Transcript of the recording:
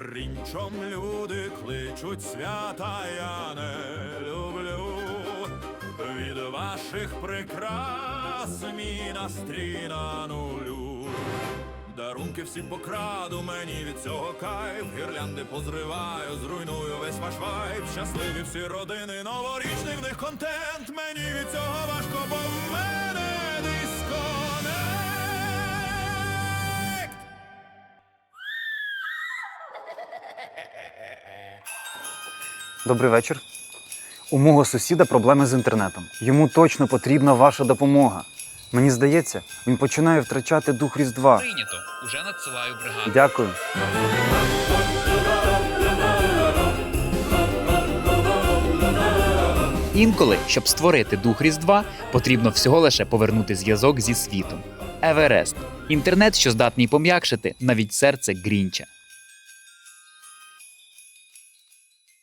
Грінчом люди кличуть свята, я не люблю. Від ваших прикрас мій настрій на нулю. Дарунки всі покраду, мені від цього кайф Гірлянди позриваю, зруйную весь ваш вайб Щасливі всі родини, новорічний в них контент Мені Добрий вечір. У мого сусіда проблеми з інтернетом. Йому точно потрібна ваша допомога. Мені здається, він починає втрачати дух Різдва. Прийнято. Уже надсилаю бригаду. Дякую. Інколи, щоб створити дух Різдва, потрібно всього лише повернути зв'язок зі світом. Еверест інтернет, що здатний пом'якшити навіть серце Грінча.